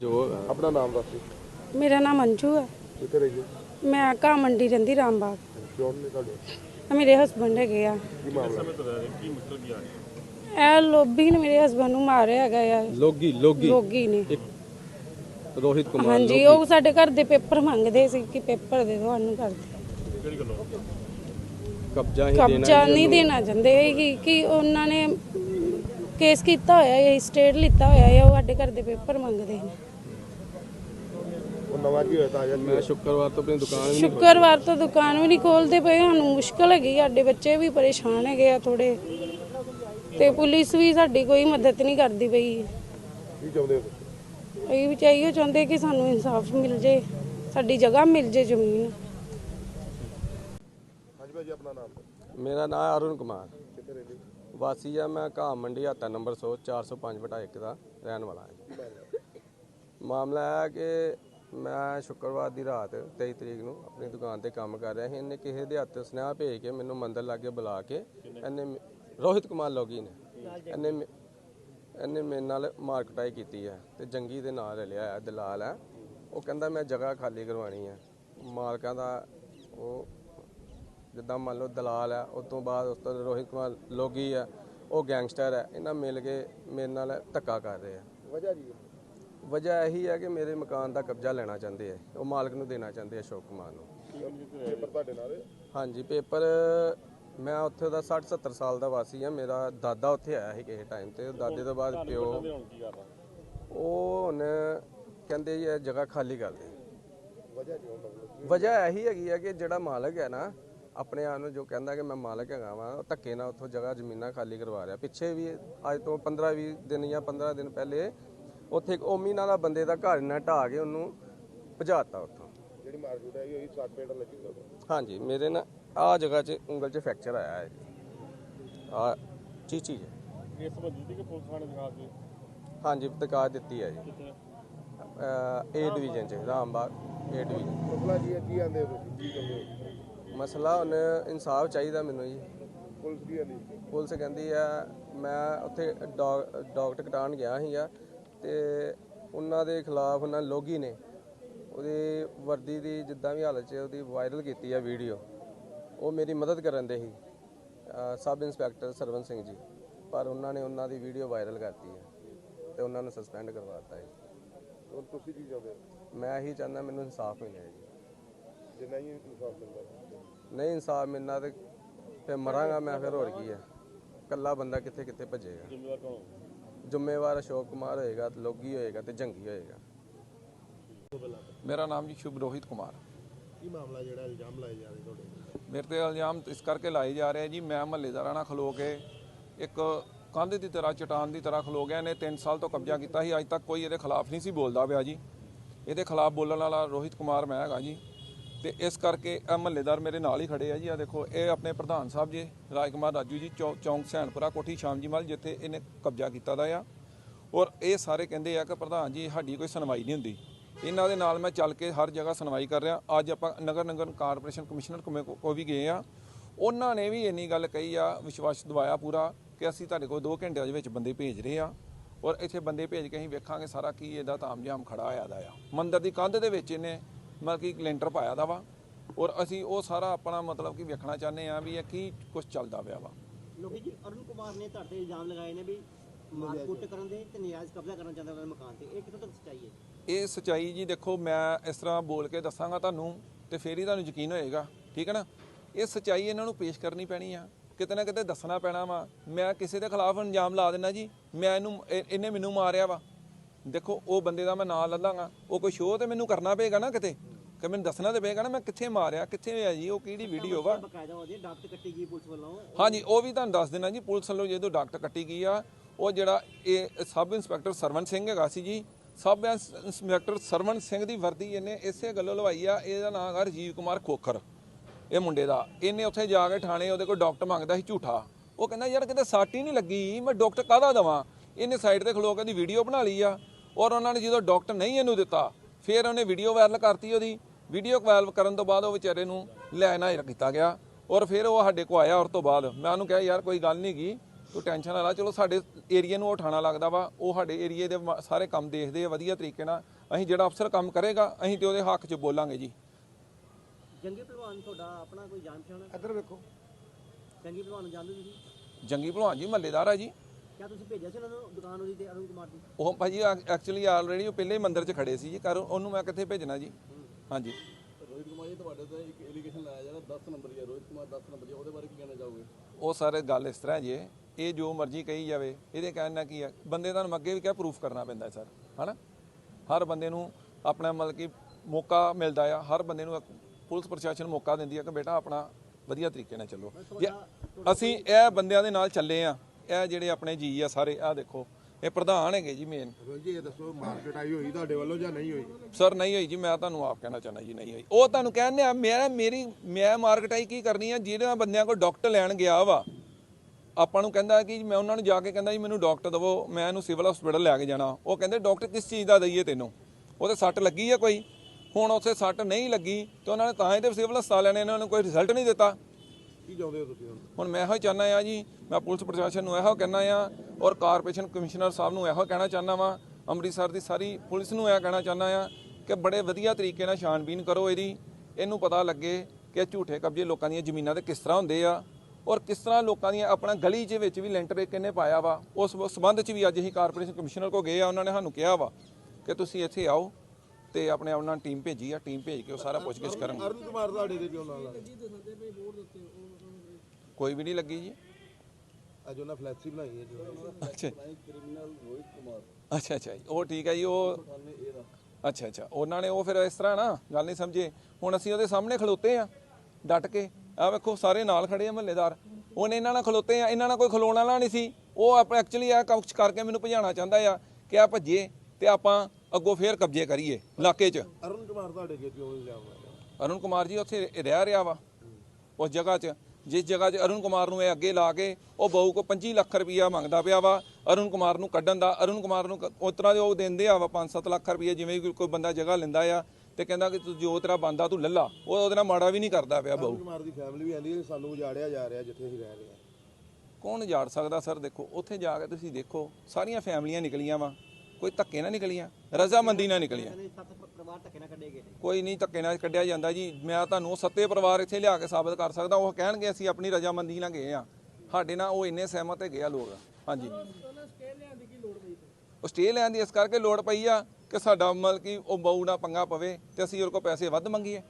ਜੋ ਆਪਣਾ ਨਾਮ ਦੱਸ ਮੇਰਾ ਨਾਮ ਅੰਜੂ ਹੈ ਕਿੱਥੇ ਰਹੀਏ? ਮੈਂ ਘਾਹ ਮੰਡੀ ਰਹਿੰਦੀ ਰਾਮਬਾਗ। ਕੌਣ ਨੇ ਤੁਹਾਡੇ? ਆਹ ਮੇਰੇ ਹਸਬੰਡ ਹੈਗੇ ਆ। ਕੀ ਮਾਮਲਾ? ਇਹ ਲੋਬੀ ਨੇ ਮੇਰੇ ਹਸਬੰਡ ਨੂੰ ਮਾਰਿਆ ਹੈਗਾ ਆ। ਲੋਗੀ ਲੋਗੀ ਲੋਗੀ ਨੇ। ਰੋਹਿਤ ਕੁਮਾਰ ਹਾਂਜੀ ਉਹ ਸਾਡੇ ਘਰ ਦੇ ਪੇਪਰ ਮੰਗਦੇ ਸੀ ਕਿ ਪੇਪਰ ਦੇ ਦਿਓ ਸਾਨੂੰ ਘਰ ਦੇ। ਕਬਜ਼ਾ ਹੀ ਦੇਣਾ ਕਬਜ਼ਾ ਨਹੀਂ ਦੇਣਾ ਚਾਹੁੰਦੇ ਕਿ ਕਿ ਉਹਨਾਂ ਨੇ ਕੇਸ ਕੀਤਾ ਹੋਇਆ ਹੈ ਸਟੇਟ ਲਿੱਤਾ ਹੋਇਆ ਹੈ ਉਹ ਸਾਡੇ ਘਰ ਦੇ ਪੇਪਰ ਮੰਗਦੇ ਨੇ। ਉਹ ਨਵਾਂ ਕੀ ਹੋਇਆ ਤਾਜ਼ਾ ਕੀ ਮੈਂ ਸ਼ੁੱਕਰਵਾਰ ਤੋਂ ਆਪਣੀ ਦੁਕਾਨ ਵੀ ਨਹੀਂ ਸ਼ੁੱਕਰਵਾਰ ਤੋਂ ਦੁਕਾਨ ਵੀ ਨਹੀਂ ਖੋਲਦੇ ਪਏ ਸਾਨੂੰ ਮੁਸ਼ਕਲ ਹੈਗੀ ਸਾਡੇ ਬੱਚੇ ਵੀ ਪਰੇਸ਼ਾਨ ਹੈਗੇ ਆ ਥੋੜੇ ਤੇ ਪੁਲਿਸ ਵੀ ਸਾਡੀ ਕੋਈ ਮਦਦ ਨਹੀਂ ਕਰਦੀ ਪਈ। ਕੀ ਚਾਹੁੰਦੇ ਹੋ ਅਸੀਂ ਵੀ ਚਾਹੀਏ ਚਾਹੁੰਦੇ ਕਿ ਸਾਨੂੰ ਇਨਸਾਫ ਮਿਲ ਜੇ ਸਾਡੀ ਜਗ੍ਹਾ ਮਿਲ ਜੇ ਜ਼ਮੀਨ। ਹਾਂਜੀ ਭਾਜੀ ਆਪਣਾ ਨਾਮ ਦੱਸੋ। ਮੇਰਾ ਨਾਮ ਅਰੁਣ ਕੁਮਾਰ। ਕਿੱਥੇ ਰਹਿੰਦੇ ਵਾਸੀ ਆ, ਮੈਂ ਘਾਹ ਮੰਡੀ ਹਾਤਾ ਨੰਬਰ 100 405 ਬਟਾ 1 ਦਾ ਰਹਿਣ ਵਾਲਾ ਹਾਂ। ਮਾਮਲਾ ਇਹ ਹੈ ਕਿ ਮੈਂ ਸ਼ੁੱਕਰਵਾਰ ਦੀ ਰਾਤ 23 ਤਰੀਕ ਨੂੰ ਆਪਣੀ ਦੁਕਾਨ ਤੇ ਕੰਮ ਕਰ ਰਿਹਾ ਸੀ। ਇਹਨੇ ਕਿਸੇ ਦੇ ਹੱਥ ਸੁਨੇਹਾ ਭੇਜ ਕੇ ਮੈਨੂੰ ਮੰਦਰ ਲਾਗੇ ਬੁਲਾ ਕੇ ਇਹਨੇ ਰੋਹਿਤ ਕੁਮਾਰ ਲੋਗੀ ਨੇ, ਇਹਨੇ ਮੇ- ਇਹਨੇ ਮੇਰੇ ਨਾਲ ਮਾਰਕਟਾਈ ਕੀਤੀ ਹੈ ਤੇ ਜੰਗੀ ਦੇ ਨਾਲ ਰਲਿਆ ਹੈ ਦਲਾਲ ਹੈ ਉਹ ਕਹਿੰਦਾ ਮੈਂ ਜਗ੍ਹਾ ਖਾਲੀ ਕਰਵਾਣੀ ਹੈ ਮਾਲਕਾਂ ਦਾ ਉਹ ਜਿੱਦਾਂ ਮੰਨ ਲਓ ਦਲਾਲ ਹੈ ਉਸ ਤੋਂ ਬਾਅਦ ਉਸ ਤੋਂ ਰੋਹਿਤ ਕੁਮਾਰ ਲੋਗੀ ਹੈ ਉਹ ਗੈਂਗਸਟਰ ਹੈ ਇਹਨਾਂ ਮਿਲ ਕੇ ਮੇਰੇ ਨਾਲ ਧੱਕਾ ਕਰ ਰਹੇ ਆ। ਵਜ੍ਹਾ ਜੀ ਵਜ੍ਹਾ ਇਹੀ ਹੈ ਕਿ ਮੇਰੇ ਮਕਾਨ ਦਾ ਕਬਜ਼ਾ ਲੈਣਾ ਚਾਹੁੰਦੇ ਆ ਉਹ ਮਾਲਕ ਨੂੰ ਦੇਣਾ ਚਾਹੁੰਦੇ ਆ ਅਸ਼ੋਕ ਕੁਮਾਰ ਨੂੰ। ਪੇਪਰ ਤੁਹਾਡੇ ਨਾਲ ਹੈ? ਹਾਂਜੀ ਪੇਪਰ ਮੈਂ ਉੱਥੇ ਦਾ 60 70 ਸਾਲ ਦਾ ਵਾਸੀ ਆ ਮੇਰਾ ਦਾਦਾ ਉੱਥੇ ਆਇਆ ਸੀ ਕਿਸੇ ਟਾਈਮ ਤੇ ਦਾਦੇ ਤੋਂ ਬਾਅਦ ਪਿਓ। ਉਹ ਹੁਣ ਕਹਿੰਦੇ ਜੀ ਇਹ ਜਗ੍ਹਾ ਖਾਲੀ ਕਰ ਦੇ। ਵਜ੍ਹਾ ਇਹੀ ਹੈਗੀ ਹੈ ਕਿ ਜਿਹੜਾ ਮਾਲਕ ਹੈ ਨਾ ਆਪਣੇ ਆਪ ਨੂੰ ਜੋ ਕਹਿੰਦਾ ਕਿ ਮੈਂ ਮਾਲਕ ਹੈਗਾ ਵਾਂ ਉਹ ਧੱਕੇ ਨਾਲ ਉੱਥੋਂ ਜਗ੍ਹਾ ਜ਼ਮੀਨਾਂ ਖਾਲੀ ਕਰਵਾ ਰਿਹਾ। ਪਿੱਛੇ ਵੀ ਅੱਜ ਤੋਂ 15 20 ਦਿਨ ਜਾਂ 15 ਦਿਨ ਪਹਿਲੇ ਉੱਥੇ ਇੱਕ ਓਮੀ ਨਾਲਾ ਬੰਦੇ ਦਾ ਘਰ ਨਾ ਢਾਹ ਕੇ ਉਹਨੂੰ ਭਜਾਤਾ ਉੱਥੋਂ। ਜਿਹੜੀ ਮਾਰਕੀਟ ਹੈ ਇਹ 60 ਪੇਟ ਲੱਗੀ ਹਾਂਜੀ ਮੇਰੇ ਨਾ ਆ ਜਗ੍ਹਾ 'ਚ ਉਂਗਲ 'ਚ ਫ੍ਰੈਕਚਰ ਆਇਆ ਹੈ ਆ ਚੀਚੀ ਜੀ। ਇਸ ਸੰਬੰਧੀ ਦੀ ਕਿ ਪੁਲਿਸ ਥਾਣੇ ਦਿਖਾ ਕੇ? ਹਾਂਜੀ ਦਿਕਾ ਦਿੱਤੀ ਹੈ ਜੀ। ਏ ਡਿਵੀਜ਼ਨ 'ਚ ਰਾਮਬਾਗ ਏ ਡਿਵੀਜ਼ਨ ਮਸਲਾ ਜੀ ਹੈ ਕੀ ਆਂਦੇ ਹੋ ਤੁਸੀਂ? ਕੀ ਕਹਿੰਦੇ ਹੋ? ਮਸਲਾ ਹੁਣ ਇਨਸਾਫ ਚਾਹੀਦਾ ਮੈਨੂੰ ਜੀ। ਪੁਲਿਸ ਕੀ ਆਂਦੀ ਪੁਲਿਸ ਕਹਿੰਦੀ ਆ ਮੈਂ ਉੱਥੇ ਡਾਕ- ਡਾਕਟਰ ਕਟਾਣ ਗਿਆ ਸੀਗਾ ਤੇ ਉਹਨਾਂ ਦੇ ਖਿਲਾਫ ਉਹਨਾਂ ਲੋਗੀ ਨੇ ਉਹਦੀ ਵਰਦੀ ਦੀ ਜਿੱਦਾਂ ਵੀ ਹਾਲਤ 'ਚ ਉਹਦੀ ਵਾਇਰਲ ਕੀਤੀ ਆ ਵੀਡੀਓ ਉਹ ਮੇਰੀ ਮਦਦ ਕਰਨ ਦੇ ਸੀ ਸਬ ਇੰਸਪੈਕਟਰ ਸਰਵਨ ਸਿੰਘ ਜੀ। ਪਰ ਉਹਨਾਂ ਨੇ ਉਹਨਾਂ ਦੀ ਵੀਡੀਓ ਵਾਇਰਲ ਕਰਤੀ ਹੈ ਤੇ ਉਹਨਾਂ ਨੂੰ ਸਸਪੈਂਡ ਕਰਵਾਤਾ ਹੈ ਹੁਣ ਤੁਸੀਂ ਕੀ ਚਾਹੁੰਦੇ ਹੋ? ਮੈਂ ਇਹੀ ਚਾਹੁੰਦਾ ਮੈਨੂੰ ਇਨਸਾਫ ਮਿਲੇ ਜੀ। ਜੇ ਨਹੀਂ ਇਨਸਾਫ ਮਿਲਦਾ ਨਹੀਂ ਇਨਸਾਫ ਮਿਲਣਾ ਤੇ ਫਿਰ ਮਰਾਂਗਾ ਮੈਂ ਫਿਰ ਹੋਰ ਕੀ ਹੈ? ਕੱਲਾ ਬੰਦਾ ਕਿੱਥੇ ਕਿੱਥੇ ਭੱਜੇਗਾ? ਜ਼ਿੰਮੇਵਾਰ ਕੌਣ? ਜ਼ਿੰਮੇਵਾਰ ਅਸ਼ੋਕ ਕੁਮਾਰ ਹੋਏਗਾ ਤੇ ਲੋਗੀ ਹੋਏਗਾ ਤੇ ਜੰਗੀ ਹੋਏਗਾ। ਮੇਰਾ ਨਾਮ ਜੀ ਸ਼ੁਭ ਰੋਹਿਤ ਕੁਮਾਰ। ਕੀ ਮਾਮਲਾ ਜਿਹੜਾ ਇਲਜ਼ਾਮ ਲਾਏ ਜਾ ਰਹੇ ਤੁਹਾਡੇ ਮੇਰੇ ਤੇ ਇਲਜ਼ਾਮ ਇਸ ਕਰਕੇ ਲਾਏ ਜਾ ਰਹੇ ਜੀ ਮੈਂ ਮਹੱਲੇਦਾਰਾਂ ਨਾਲ ਖਲੋ ਕੇ ਇੱਕ ਕੰਧ ਦੀ ਤਰ੍ਹਾਂ ਚਟਾਨ ਦੀ ਤਰ੍ਹਾਂ ਖਲੋ ਗਿਆ ਇਹਨੇ 3 ਸਾਲ ਤੋਂ ਕਬਜ਼ਾ ਕੀਤਾ ਸੀ। ਅੱਜ ਤੱਕ ਕੋਈ ਇਹਦੇ ਖਿਲਾਫ ਨਹੀਂ ਸੀ ਬੋਲਦਾ ਪਿਆ ਜੀ। ਇਹਦੇ ਖਿਲਾਫ ਬੋਲਣ ਵਾਲਾ ਰੋਹਿਤ ਕੁਮਾਰ ਮੈਂ ਹੈਗਾ ਜੀ। ਤੇ ਇਸ ਕਰਕੇ ਇਹ ਮਹੱਲੇਦਾਰ ਮੇਰੇ ਨਾਲ ਹੀ ਖੜੇ ਆ ਜੀ। ਆ ਦੇਖੋ, ਇਹ ਆਪਣੇ ਪ੍ਰਧਾਨ ਸਾਹਿਬ ਜੀ ਰਾਜ ਕੁਮਾਰ ਰਾਜੂ ਜੀ, ਚੌ- ਚੌਂਕ ਸੈਨਪੁਰਾ, ਕੋਠੀ ਸ਼ਾਮ ਜੀ ਮਲ, ਜਿੱਥੇ ਇਹਨੇ ਕਬਜ਼ਾ ਕੀਤਾ ਦਾ ਆ। ਔਰ ਇਹ ਸਾਰੇ ਕਹਿੰਦੇ ਆ ਕਿ ਪ੍ਰਧਾਨ ਜੀ, ਸਾਡੀ ਕੋਈ ਸੁਣਵਾਈ ਨਹੀਂ ਹੁੰਦੀ। ਇਹਨਾਂ ਦੇ ਨਾਲ ਮੈਂ ਚੱਲ ਕੇ ਹਰ ਜਗ੍ਹਾ ਸੁਣਵਾਈ ਕਰ ਰਿਹਾ। ਅੱਜ ਆਪਾਂ ਨਗਰ ਨਗਰ ਕਾਰਪੋਰੇਸ਼ਨ ਕਮਿਸ਼ਨਰ ਕੋਲ- ਕੋ ਵੀ ਗਏ ਆ। ਉਹਨਾਂ ਨੇ ਵੀ ਇੰਨੀ ਗੱਲ ਕਹੀ ਆ, ਵਿਸ਼ਵਾਸ ਦਵਾਇਆ ਪੂਰਾ ਕਿ ਅਸੀਂ ਤੁਹਾਡੇ ਕੋਲ 2 ਘੰਟਿਆਂ ਦੇ ਵਿੱਚ ਬੰਦੇ ਭੇਜ ਰਹੇ ਆ। ਔਰ ਇੱਥੇ ਬੰਦੇ ਭੇਜ ਕੇ ਅਸੀਂ ਵੇਖਾਂਗੇ ਸਾਰਾ ਕੀ ਇਹਦਾ ਤਾਮਝਾਮ ਖੜਾ ਆਇਆ ਦਾ ਆ। ਮੰਦਰ ਦੀ ਕੰਧ ਦੇ ਵਿੱਚ ਇਹਨੇ ਮਤਲਬ ਕਿ ਲੈਂਟਰ ਪਾਇਆ ਦਾ ਵਾ। ਔਰ ਅਸੀਂ ਉਹ ਸਾਰਾ ਆਪਣਾ ਮਤਲਬ ਕਿ ਵੇਖਣਾ ਚਾਹੁੰਦੇ ਆ ਵੀ ਇਹ ਕੀ ਕੁਝ ਚੱਲਦਾ ਪਿਆ ਵਾ। ਲੋਕੀ ਜੀ ਅਰੁਣ ਕੁਮਾਰ ਨੇ ਤੁਹਾਡੇ ਇਲਜ਼ਾਮ ਲਗਾਏ ਨੇ ਵੀ ਮਾਰਕੁੱਟ ਕਰਨ ਦੇ ਤੇ ਨਿਆਜ਼ ਕਬਜ਼ਾ ਕਰਨਾ ਚਾਹੁੰਦਾ ਉਹਨਾਂ ਦੇ ਮਕਾਨ ਤੇ। ਇਹ ਕਿੱਥੋਂ ਤੱਕ ਸੱਚਾਈ ਹੈ? ਇਹ ਸਚਾਈ ਜੀ ਦੇਖੋ ਮੈਂ ਇਸ ਤਰ੍ਹਾਂ ਬੋਲ ਕੇ ਦੱਸਾਂਗਾ ਤੁਹਾਨੂੰ ਤੇ ਫੇਰ ਹੀ ਤੁਹਾਨੂੰ ਯਕੀਨ ਹੋਏਗਾ ਠੀਕ ਹੈ ਨਾ? ਇਹ ਸਚਾਈ ਇਹਨਾਂ ਨੂੰ ਪੇਸ਼ ਕਰਨੀ ਪੈਣੀ ਆ। ਕਿਤੇ ਨਾ ਕਿਤੇ ਦੱਸਣਾ ਪੈਣਾ ਵਾ। ਮੈਂ ਕਿਸੇ ਦੇ ਖਿਲਾਫ ਇਲਜ਼ਾਮ ਲਾ ਦੇਣਾ ਜੀ। ਮੈਂ ਇਹਨੂੰ ਇਹ- ਇਹਨੇ ਮੈਨੂੰ ਮਾਰਿਆ ਵਾ। ਦੇਖੋ ਉਹ ਬੰਦੇ ਦਾ ਮੈਂ ਨਾਂ ਲੱਲਾਂਗਾ। ਉਹ ਕੋਈ ਸ਼ੋਅ ਤੇ ਮੈਨੂੰ ਕਰਨਾ ਪਏਗਾ ਨਾ ਕਿਤੇ? ਕਿ ਮੈਨੂੰ ਦੱਸਣਾ ਤੇ ਪਏਗਾ ਨਾ ਮੈਂ ਕਿੱਥੇ ਮਾਰਿਆ ਕਿੱਥੇ ਹੋਇਆ ਜੀ ਉਹ ਕਿਹੜੀ ਵੀਡੀਓ ਵਾ? ਬਕਾਇਦਾ ਉਹਦੀ ਡਾਕਟਰ ਕੱਟੀ ਗਈ ਪੁਲਿਸ ਵੱਲੋਂ। ਹਾਂਜੀ ਉਹ ਵੀ ਤੁਹਾਨੂੰ ਦੱਸ ਦੇਣਾ ਜੀ ਪੁਲਿਸ ਵੱਲੋਂ ਜਦੋਂ ਡਾਕਟਰ ਕੱਟੀ ਗਈ ਆ ਉਹ ਜਿਹੜਾ ਇਹ ਸਬ ਇੰਸਪੈਕਟਰ ਸਰਵਨ ਸਿੰਘ ਹੈਗਾ ਸੀ ji sub ins- inspector Sarvan Singh ਦੀ ਵਰਦੀ ਇਹਨੇ ਇਸੇ ਗੱਲੋਂ ਲਵਾਈ ਆ ਇਹਦਾ ਨਾਮ ਹੈ ਰਜੀਵ ਕੁਮਾਰ ਖੋਖਰ ਇਹ ਮੁੰਡੇ ਦਾ। ਇਹਨੇ ਉੱਥੇ ਜਾ ਕੇ ਥਾਣੇ ਉਹਦੇ ਕੋਲ ਡਾਕਟਰ ਮੰਗਦਾ ਸੀ ਝੂਠਾ। ਉਹ ਕਹਿੰਦਾ ਯਾਰ ਕਿਤੇ ਸੱਟ ਹੀ ਨਹੀਂ ਲੱਗੀ ਮੈਂ ਡਾਕਟਰ ਕਾਹਦਾ ਦਵਾਂ? ਇਹਨੇ ਸਾਈਡ ਤੇ ਖਲੋ ਕੇ ਦੀ ਵੀਡੀਓ ਬਣਾ ਲਈ ਆ ਔਰ ਉਹਨਾਂ ਨੇ ਜਦੋਂ ਡਾਕਟਰ ਨਹੀਂ ਇਹਨੂੰ ਦਿੱਤਾ ਫਿਰ ਉਹਨੇ ਵੀਡੀਓ ਵਾਇਰਲ ਕਰਤੀ ਉਹਦੀ। ਵੀਡੀਓ ਵਾਇਰਲ ਕਰਨ ਤੋਂ ਬਾਅਦ ਉਹ ਵਿਚਾਰੇ ਨੂੰ ਲੈ ਨਾ ਕੀਤਾ ਗਿਆ ਔਰ ਫਿਰ ਉਹ ਸਾਡੇ ਕੋ ਆਇਆ ਔਰ ਤੋਂ ਬਾਅਦ ਮੈਂ ਉਹਨੂੰ ਕਿਹਾ ਯਾਰ ਕੋਈ ਗੱਲ ਨਹੀਂ ਗੀ ਤੂੰ ਟੈਨਸ਼ਨ ਨਾ ਲੈ ਚਲੋ ਸਾਡੇ ਏਰੀਆ ਨੂੰ ਉਹ ਠਾਣਾ ਲੱਗਦਾ ਵਾ ਉਹ ਸਾਡੇ ਏਰੀਏ ਦੇ ਸਾਰੇ ਕੰਮ ਦੇਖਦੇ ਆ ਵਧੀਆ ਤਰੀਕੇ ਨਾਲ ਅਸੀਂ ਜਿਹੜਾ ਅਫਸਰ ਕੰਮ ਕਰੇਗਾ ਅਸੀਂ ਤੇ ਉਹਦੇ ਹੱਕ 'ਚ ਬੋਲਾਂਗੇ ਜੀ। ਜੰਗੀ ਪਹਿਲਵਾਨ ਤੁਹਾਡਾ ਆਪਣਾ ਕੋਈ ਜਾਣ ਪਛਾਣ? ਹੈ? ਇੱਧਰ ਵੇਖੋ। ਜੰਗੀ ਪਹਿਲਵਾਨ ਨੂੰ ਜਾਣਦੇ ਹੋ ਤੁਸੀਂ? ਜੰਗੀ ਭਲਵਾਨ ਜੀ ਮਹੱਲੇਦਾਰ ਆ ਜੀ। ਕਿਆ ਤੁਸੀਂ ਭੇਜਿਆ ਸੀ ਉਹਨਾਂ ਨੂੰ ਦੁਕਾਨ ਉਹਦੀ ਤੇ ਅਰੁਣ ਕੁਮਾਰ ਦੀ? ਉਹ ਭਾਜੀ ਐਕਚੁਅਲੀ ਆਲਰੇਡੀ ਉਹ ਪਹਿਲੇ ਹੀ ਮੰਦਿਰ 'ਚ ਖੜੇ ਸੀ ਜੀ ਕਰ ਉਹਨੂੰ ਮੈਂ ਕਿੱਥੇ ਭੇਜਣਾ ਜੀ? ਹਾਂਜੀ। ਰੋਹਿਤ ਕੁਮਾਰ ਜੀ ਤੁਹਾਡੇ ਤੇ ਇੱਕ ਐਲੀਗੇਸ਼ਨ ਲਾਇਆ ਜਾ ਰਿਹਾ 10 ਨੰਬਰ ਜਾਂ ਰੋਹਿਤ ਕੁਮਾਰ 10 ਨੰਬਰ ਜਾਂ ਉਹਦੇ ਬਾਰੇ ਕੀ ਕਹਿਣਾ ਚਾਹੋਗੇ? ਉਹ ਸਾਰੇ ਗੱਲ ਇਸ ਤਰ੍ਹਾਂ ਜੇ ਇਹ ਜੋ ਮਰਜ਼ੀ ਕਹੀ ਜਾਵੇ ਇਹਦੇ ਕਹਿਣ ਨਾਲ ਕੀ ਹੈ ਬੰਦੇ ਤੁਹਾਨੂੰ ਅੱਗੇ ਵੀ ਕਿਆ ਪ੍ਰੂਫ ਕਰਨਾ ਪੈਂਦਾ ਸਰ ਹਨਾ? ਹਰ ਬੰਦੇ ਨੂੰ ਆਪਣਾ ਮਤਲਬ ਕਿ ਮੌਕਾ ਮਿਲਦਾ ਆ ਹਰ ਬੰਦੇ ਨੂੰ ਪੁਲਿਸ ਪ੍ਰਸ਼ਾਸਨ ਮੌਕਾ ਦਿੰਦੀ ਹੈ ਕਿ ਬੇਟਾ ਆਪਣਾ ਵਧੀਆ ਤਰੀਕੇ ਨਾਲ ਚੱਲੋ। ਅਸੀਂ ਇਹ ਬੰਦਿਆਂ ਦੇ ਨਾਲ ਚੱਲੇ ਆ ਇਹ ਜਿਹੜੇ ਆਪਣੇ ਜੀ ਆ ਸਾਰੇ ਆ ਦੇਖੋ ਇਹ ਪ੍ਰਧਾਨ ਹੈਗੇ ਜੀ ਮੇਨ ਜੀ ਇਹ ਦੱਸੋ ਮਾਰਕੀਟ ਆਈ ਹੋਈ ਤੁਹਾਡੇ ਵੱਲੋਂ ਜਾਂ ਨਹੀਂ ਹੋਈ? ਸਰ ਨਹੀਂ ਹੋਈ ਜੀ ਮੈਂ ਤੁਹਾਨੂੰ ਆਪ ਕਹਿਣਾ ਚਾਹੁੰਦਾ ਜੀ ਨਹੀਂ ਹੋਈ। ਉਹ ਤੁਹਾਨੂੰ ਕਹਿੰਦੇ ਆ ਮੈਂ ਮੇਰੀ ਮੈਂ ਮਾਰਕਟਾਈ ਕੀ ਕਰਨੀ ਆ? ਜਿਹੜੇ ਬੰਦਿਆਂ ਕੋਲ ਡਾਕਟਰ ਲੈਣ ਗਿਆ ਵਾ ਆਪਾਂ ਨੂੰ ਕਹਿੰਦਾ ਕਿ ਮੈਂ ਉਹਨਾਂ ਨੂੰ ਜਾ ਕੇ ਕਹਿੰਦਾ ਜੀ ਮੈਨੂੰ ਡਾਕਟਰ ਦਵੋ ਮੈਂ ਇਹਨੂੰ ਸਿਵਲ ਹਸਪੀਟਲ ਲੈ ਕੇ ਜਾਣਾ। ਉਹ ਕਹਿੰਦੇ ਡਾਕਟਰ ਕਿਸ ਚੀਜ਼ ਦਾ ਦਈਏ ਤੈਨੂੰ? ਉਹਦੇ ਸੱਟ ਲੱਗੀ ਆ ਕੋਈ? ਹੁਣ ਉੱਥੇ ਸੱਟ ਨਹੀਂ ਲੱਗੀ ਤੇ ਉਹਨਾਂ ਨੇ ਤਾਂ ਹੀ ਤੇ ਸਿਵਲ ਹਸਪਤਾਲ ਲੈਣੇ ਇਹਨਾਂ ਨੂੰ ਕੋਈ ਰਿਜ਼ਲਟ ਨਹੀਂ ਦਿੱਤਾ। ਕੀ ਚਾਹੁੰਦੇ ਹੋ ਤੁਸੀਂ ਹੁਣ ਹੁਣ ਮੈਂ ਇਹੋ ਹੀ ਚਾਹੁੰਦਾ ਆ ਜੀ ਮੈਂ ਪੁਲਿਸ ਪ੍ਰਸ਼ਾਸਨ ਨੂੰ ਇਹੋ ਕਹਿਣਾ ਆ ਔਰ ਕਾਰਪੋਰੇਸ਼ਨ ਕਮਿਸ਼ਨਰ ਸਾਹਿਬ ਨੂੰ ਇਹੋ ਕਹਿਣਾ ਚਾਹੁੰਦਾ ਵਾਂ ਅੰਮ੍ਰਿਤਸਰ ਦੀ ਸਾਰੀ ਪੁਲਿਸ ਨੂੰ ਇਹ ਕਹਿਣਾ ਚਾਹੁੰਦਾ ਆ ਕਿ ਬੜੇ ਵਧੀਆ ਤਰੀਕੇ ਨਾਲ ਛਾਣਬੀਨ ਕਰੋ ਇਹਦੀ ਇਹਨੂੰ ਪਤਾ ਲੱਗੇ ਕਿ ਝੂਠੇ ਕਬਜ਼ੇ ਲੋਕਾਂ ਦੀਆਂ ਜ਼ਮੀਨਾਂ ਤੇ ਕਿਸ ਤਰ੍ਹਾਂ ਹੁੰਦੇ ਆ ਔਰ ਕਿਸ ਤਰ੍ਹਾਂ ਲੋਕਾਂ ਦੀਆਂ ਆਪਣਾ ਗਲੀ ਦੇ ਵਿੱਚ ਵੀ ਲੈਂਟਰ ਕਿੰਨੇ ਪਾਇਆ ਵਾ ਉਸ ਸਬੰਧ 'ਚ ਵੀ ਅੱਜ ਅਸੀਂ ਕਾਰਪੋਰੇਸ਼ਨ ਕਮਿਸ਼ਨਰ ਕੋ ਗਏ ਆ ਉਹਨਾਂ ਨੇ ਸਾਨੂੰ ਕਿਹਾ ਵਾ ਕਿ ਤੁਸੀਂ ਇੱਥੇ ਆਓ ਤੇ ਆਪਣੇ ਉਹਨਾਂ ਟੀਮ ਭੇਜੀ ਆ ਟੀਮ ਭੇਜ ਕੇ ਉਹ ਸਾਰਾ ਪੁੱਛਗਿੱਛ ਕਰਨਗੇ ਅਰੁਣ ਕੁਮਾਰ ਤੁਹਾਡੇ ਦੇ ਕਿਉਂ ਨਾਲ ਲੱਗੇ? ਕੋਈ ਵੀ ਨਹੀਂ ਲੱਗੀ ਜੀ? ਅੱਜ ਉਹਨਾਂ ਫਲੈਕਸੀ ਬਣਾਈ ਹੈ ਜੀ। ਅੱਛਾ ਕ੍ਰਿਮੀਨਲ ਰੋਹਿਤ ਕੁਮਾਰ। ਅੱਛਾ ਅੱਛਾ ਜੀ। ਉਹ ਠੀਕ ਹੈ ਜੀ ਉਹ ਅੱਛਾ ਅੱਛਾ। ਉਹਨਾਂ ਨੇ ਉਹ ਫਿਰ ਇਸ ਤਰ੍ਹਾਂ ਨਾ ਗੱਲ ਨਹੀਂ ਸਮਝੇ। ਹੁਣ ਅਸੀਂ ਉਹਦੇ ਸਾਹਮਣੇ ਖਲੋਤੇ ਆ ਡਟ ਕੇ। ਆ ਵੇਖੋ ਸਾਰੇ ਨਾਲ ਖੜੇ ਆ ਮਹੱਲੇਦਾਰ। ਉਹਨੇ ਇਹਨਾਂ ਨਾਲ ਖਲੋਤੇ ਆ ਇਹਨਾਂ ਨਾਲ ਕੋਈ ਖਲੋਣ ਵਾਲਾ ਨਹੀਂ ਸੀ। ਉਹ ਆਪਾਂ ਐਕਚੁਅਲੀ ਆ ਕਾਊਚ ਕਰਕੇ ਮੈਨੂੰ ਭਜਾਉਣਾ ਚਾਹੁੰਦਾ ਆ ਕਿ ਆ ਭੱਜੇ ਤੇ ਆਪਾਂ ਅੱਗੋਂ ਫੇਰ ਕਬਜ਼ੇ ਕਰੀਏ ਇਲਾਕੇ 'ਚ। ਅਰੁਣ ਕੁਮਾਰ ਤੁਹਾਡੇ ਅੱਗੇ ਕਿਉਂ ਇਲਜ਼ਾਮ ਲਾਇਆ ਅਰੁਣ ਕੁਮਾਰ ਜੀ ਉੱਥੇ ਰਹਿ ਰਿਹਾ ਵਾ। ਉਸ ਜਗ੍ਹਾ 'ਚ ਜਿਸ ਜਗ੍ਹਾ 'ਚ ਅਰੁਣ ਕੁਮਾਰ ਨੂੰ ਇਹ ਅੱਗੇ ਲਾ ਕੇ ਉਹ ਬਹੂ ਕੋ 25 ਲੱਖ ਰੁਪਈਆ ਮੰਗਦਾ ਪਿਆ ਵਾ ਅਰੁਣ ਕੁਮਾਰ ਨੂੰ ਕੱਢਣ ਦਾ ਅਰੁਣ ਕੁਮਾਰ ਨੂੰ ਉਸ ਤਰ੍ਹਾਂ ਦੇ ਉਹ ਦਿੰਦੇ ਆ ਵਾ 5-7 ਲੱਖ ਰੁਪਈਆ ਜਿਵੇਂ ਕੋਈ- ਕੋਈ ਬੰਦਾ ਜਗ੍ਹਾ ਲੈਂਦਾ ਆ ਤੇ ਕਹਿੰਦਾ ਕਿ ਤੂੰ ਜੋ ਤੇਰਾ ਬੰਦਾ ਤੂੰ ਲੱਲਾ ਉਹ ਉਹਦੇ ਨਾਲ ਮਾੜਾ ਵੀ ਨਹੀਂ ਕਰਦਾ ਪਿਆ ਬਹੂ। ਕੁਮਾਰ ਦੀ ਫੈਮਿਲੀ ਵੀ ਆਂਦੀ ਹੈ ਸਾਨੂੰ ਉਜਾੜਿਆ ਜਾ ਰਿਹਾ ਜਿੱਥੇ ਅਸੀਂ ਰਹਿ ਰਹੇ ਹਾਂ। ਕੌਣ ਜਾੜ ਸਕਦਾ ਸਰ ਦੇਖੋ ਉੱਥੇ ਜਾ ਕੇ ਤੁਸੀਂ ਦੇਖੋ ਸਾਰੀਆਂ ਫੈਮਲੀਆਂ ਨਿਕਲੀਆਂ ਵਾ। ਕੋਈ ਧੱਕੇ ਨਾਲ ਨਿਕਲੀਆਂ, ਰਜ਼ਾਮੰਦੀ ਨਾਲ ਨਿਕਲੀਆਂ। ਕੋਈ ਨਹੀਂ, ਧੱਕੇ ਨਾਲ ਕੱਢਿਆ ਜਾਂਦਾ ਜੀ। ਮੈਂ ਤੁਹਾਨੂੰ ਸੱਤੇ ਪਰਿਵਾਰ ਇੱਥੇ ਲਿਆ ਕੇ ਸਾਬਤ ਕਰ ਸਕਦਾ, ਉਹ ਕਹਿਣਗੇ ਅਸੀਂ ਆਪਣੀ ਰਜਾਮੰਦੀ ਨਾਲ ਗਏ ਆ ਸਾਡੇ ਨਾਲ ਉਹ ਇੰਨੇ ਸਹਿਮਤ ਹੈਗੇ ਆ ਲੋਕ। ਹਾਂਜੀ। ਉਹ ਸਟੇ ਲੈਣ ਦੀ ਇਸ ਕਰਕੇ ਲੋੜ ਪਈ ਆ ਕਿ ਸਾਡਾ ਮਤਲਬ ਕਿ ਉਹ ਬਹੂ ਨਾਲ ਪੰਗਾ ਪਵੇ ਤੇ ਅਸੀਂ ਉਹਦੇ ਕੋਲ ਪੈਸੇ ਵੱਧ ਮੰਗੀਏ।